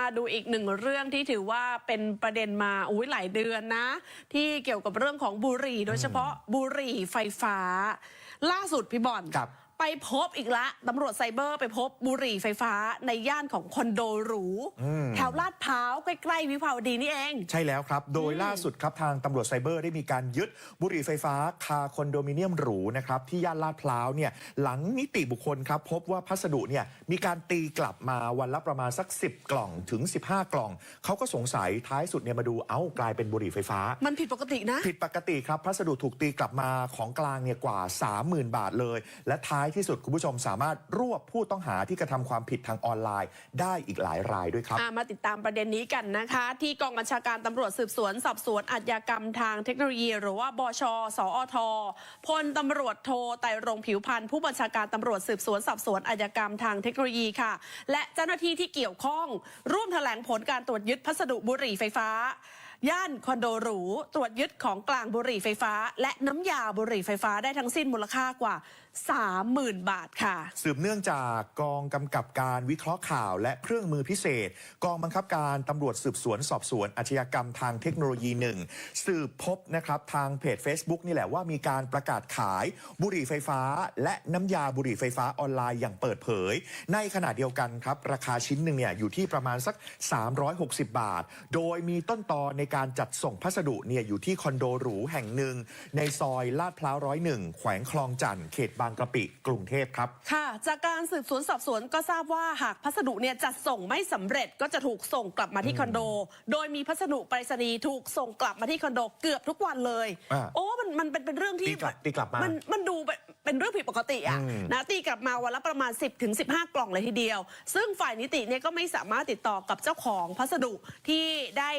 มาดูอีกหนึ่งเรื่องที่ถือว่าเป็นประเด็นมาอุ้ยหลายเดือนนะ ที่เกี่ยวกับเรื่องของบุหรี่ โดยเฉพาะบุหรี่ไฟฟ้า ล่าสุดพี่บอล ไปพบอีกละตำรวจไซเบอร์ไปพบบุหรี่ไฟฟ้าในย่านของคอนโดหรูอืมแถวลาดพร้าวใกล้ๆวิภาวดีนี่เอง ใช่แล้วครับ โดยล่าสุดครับทางตำรวจไซเบอร์ได้มีการยึดบุหรี่ไฟฟ้าคาคอนโดมิเนียมหรูนะครับที่ย่านลาดพร้าวเนี่ยหลังนิติบุคคลครับพบว่าพัสดุเนี่ยมีการตีกลับมาวันละประมาณสัก 10 กล่องถึง 15 กล่องเขาก็สงสัยท้ายสุดเนี่ยมาดูเอ้ากลายเป็นบุหรี่ไฟฟ้า มันผิดปกตินะ ผิดปกติครับพัสดุถูกตีกลับมาของกลางเนี่ยกว่า 30,000 บาทเลย และท้ายที่สุดคุณผู้ชมสามารถรวบผู้ต้องหาที่กระทำความผิดทางออนไลน์ ได้อีกหลายรายด้วยครับมาติดตามประเด็นนี้กันนะคะ ที่กองบัญชาการตำรวจสืบสวน สอบสวนอาชญากรรมทางเทคโนโลยี หรือว่าบชสอทพลตำรวจโทไตรงผิวพันธ์ผู้บัญชาการตำรวจสืบสวนสอบสวนอาชญากรรมทางเทคโนโลยีค่ะ และเจ้าหน้าที่ที่เกี่ยวข้อง ร่วมแถลงผลการตรวจยึดพัสดุบุหรี่ไฟฟ้า ย่านคอนโดหรู ตรวจยึดของกลางบุหรี่ไฟฟ้า และน้ำยาบุหรี่ไฟฟ้าได้ทั้งสิ้นมูลค่ากว่า 30,000 บาทค่ะ สืบเนื่องจากกองกำกับการวิเคราะห์ข่าวและเครื่องมือพิเศษ กองบังคับการตำรวจสืบสวนสอบสวนอาชญากรรมทางเทคโนโลยีหนึ่งสืบพบนะครับทางเพจ Facebook นี่แหละว่ามีการประกาศขายบุหรี่ไฟฟ้า และน้ำยาบุหรี่ไฟฟ้าออนไลน์อย่างเปิดเผย ในขณะเดียวกันครับราคาชิ้นหนึ่งเนี่ยอยู่ที่ประมาณสัก 360 บาท โดยมีต้นตอในการจัดส่งพัสดุเนี่ยอยู่ที่คอนโดหรูแห่งหนึ่ง ในซอยลาดพร้าวร้อยหนึ่งแขวงคลองจันทร์เขตบางกะปิ กรุงเทพครับ ค่ะ จากการสืบสวนสอบสวนก็ทราบว่าหากพัสดุเนี่ยจัดส่งไม่สำเร็จก็จะถูกส่งกลับมาที่คอนโด โดยมีพัสดุไปรษณีย์ถูกส่งกลับมาที่คอนโดเกือบทุกวันเลยอ่าโอ้มันมันเป็นเป็นเรื่องที่ตีกลับตีกลับมานนมันดูเป็นเป็นเรื่องผิดปกติอะอืมนะตีกลับมาวันละประมาณ 10ถึง15กล่องเลยทีเดียว ซึ่งฝ่ายนิติเนี่ยก็ไม่สามารถติดต่อกับเจ้าของพัสดุที่ได้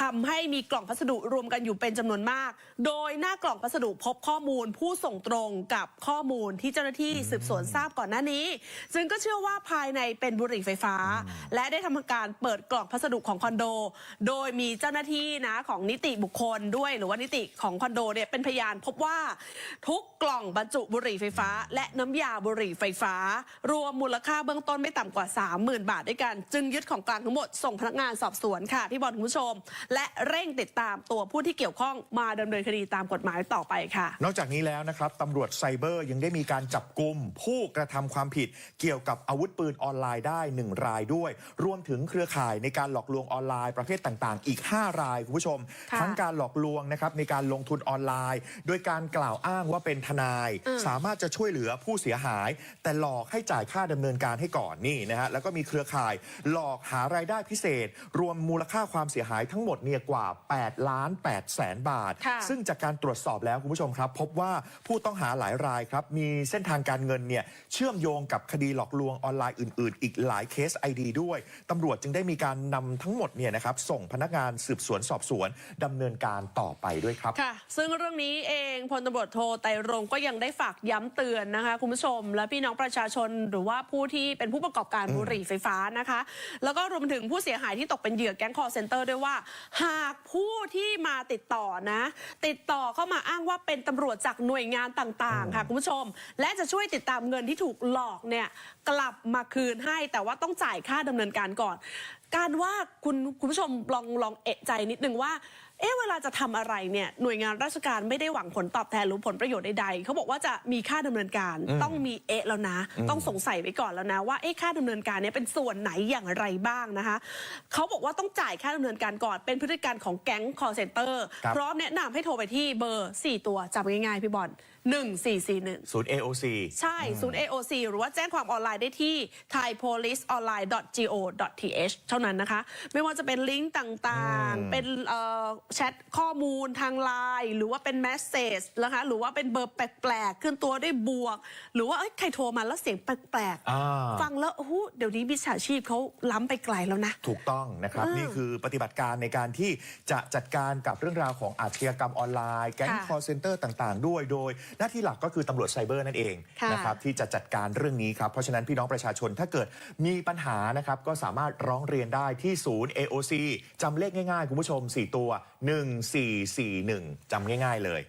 ทำให้มีกล่องพัสดุรวมกันอยู่เป็นจำนวนมาก โดยหน้ากล่องพัสดุพบข้อมูลผู้ส่งตรงกับข้อมูลที่เจ้าหน้าที่สืบสวนทราบก่อนหน้านี้ซึ่งก็เชื่อว่าภายในเป็นบุหรี่ไฟฟ้า และได้ทำการเปิดกล่องพัสดุของคอนโด โดยมีเจ้าหน้าที่นะของนิติบุคคลด้วย หรือว่านิติของคอนโดเนี่ยเป็นพยานพบว่าทุกกล่องบรรจุบุหรี่ไฟฟ้า และน้ำยาบุหรี่ไฟฟ้า รวมมูลค่าเบื้องต้นไม่ต่ำกว่า 30,000 บาทด้วยกัน จึงยึดของกลางทั้งหมดส่งพนักงานสอบสวนค่ะพี่บอลคุณผู้ชมและเร่งติดตามตัวผู้ที่เกี่ยวข้องมาดำเนินคดีตามกฎหมายต่อไปค่ะ นอกจากนี้แล้วนะครับตำรวจไซเบอร์ยังได้มีการจับกลุ่มผู้กระทำความผิด เกี่ยวกับอาวุธปืนออนไลน์ได้ 1 รายด้วย รวมถึงเครือข่ายในการหลอกลวงออนไลน์ประเภทต่างๆ อีก 5 รายคุณผู้ชมค่ะทั้งการหลอกลวงนะครับในการลงทุนออนไลน์ โดยการกล่าวอ้างว่าเป็นทนายอืมสามารถจะช่วยเหลือผู้เสียหาย แต่หลอกให้จ่ายค่าดำเนินการให้ก่อนนี่นะฮะแล้วก็มีเครือข่าย หลอกหารายได้พิเศษ รวมมูลค่าความเสียหายทั้งหมดเนี่ยกว่า 8 ล้าน8แสนบาทค่ะซึ่งจากการตรวจสอบแล้วคุณผู้ชมครับ พบว่าผู้ต้องหาหลายรายครับ มีเส้นทางการเงินเนี่ยเชื่อมโยงกับคดีหลอกลวงออนไลน์อื่น ๆ อีกหลายเคส ID ด้วยตำรวจจึงได้มีการนำทั้งหมดเนี่ยนะครับส่งพนักงานสืบสวนสอบสวนดำเนินการต่อไปด้วยครับค่ะ ซึ่งเรื่องนี้เองพลตำรวจโทไตรรงค์ก็ยังได้ฝากย้ำเตือนนะคะคุณผู้ชม และพี่น้องประชาชนหรือว่าผู้ที่เป็นผู้ประกอบการบุหรี่ไฟฟ้านะคะ แล้วก็รวมถึงผู้เสียหายที่ตกเป็นเหยื่อแก๊งคอร์เซนเตอร์ด้วยว่าหากผู้ที่มาติดต่อนะ ติดต่อเข้ามาอ้างว่าเป็นตำรวจจากหน่วยงานต่างๆ ค่ะคุณผู้ชม และจะช่วยติดตามเงินที่ถูกหลอกเนี่ยกลับมาคืนให้แต่ว่าต้องจ่ายค่าดำเนินการก่อนการว่าคุณคุณผู้ชมลองลองเอะใจนิดนึงว่า เอ๊ะเวลาจะทำอะไรเนี่ยหน่วยงานราชการไม่ได้หวังผลตอบแทนหรือผลประโยชน์ใดๆเขาบอกว่าจะมีค่าดำเนินการอืมต้องมีเอะแล้วนะ ต้องสงสัยไว้ก่อนแล้วนะว่าเอ๊ะค่าดำเนินการเนี่ยเป็นส่วนไหนอย่างไรบ้างนะคะเขาบอกว่าต้องจ่ายค่าดำเนินการก่อนเป็นพฤติการของแก๊ง call center ครับพร้อมแนะนำให้โทรไปที่เบอร์ 4 ตัวจำง่ายๆพี่บอล1441ศูนย์ AOC ใช่ศูนย์ AOC หรือว่าแจ้งความออนไลน์ได้ที่ thaipoliceonline.go.th เท่านั้นนะคะ ไม่ว่าจะเป็นลิงก์ต่างอืมๆเป็นเอ่อแชทข้อมูลทางไลน์หรือว่าเป็นแมสเซจนะคะหรือว่าเป็นเบอร์แปลกๆ ขึ้นตัวด้วยบวก หรือว่าเอ้ยใครโทรมาแล้วเสียงแปลกอ่าๆฟังแล้วโอ้โหเดี๋ยวนี้มิจฉาชีพเขาล้ำไปไกลแล้วนะ ถูกต้องนะครับอืมนี่คือปฏิบัติการในการที่จะจัดการกับเรื่องราวของอาชญากรรมออนไลน์แก๊งค่ะคอร์เซนเตอร์ต่างๆ ด้วยโดย หน้าที่หลักก็คือตำรวจไซเบอร์นั่นเองค่ะนะครับที่จะจัดการเรื่องนี้ครับเพราะฉะนั้นพี่น้องประชาชนถ้าเกิดมีปัญหานะครับก็สามารถร้องเรียนได้ที่ศูนย์ AOC จำเลขง่ายๆ คุณผู้ชม 4 ตัว 1441จำง่ายๆเลย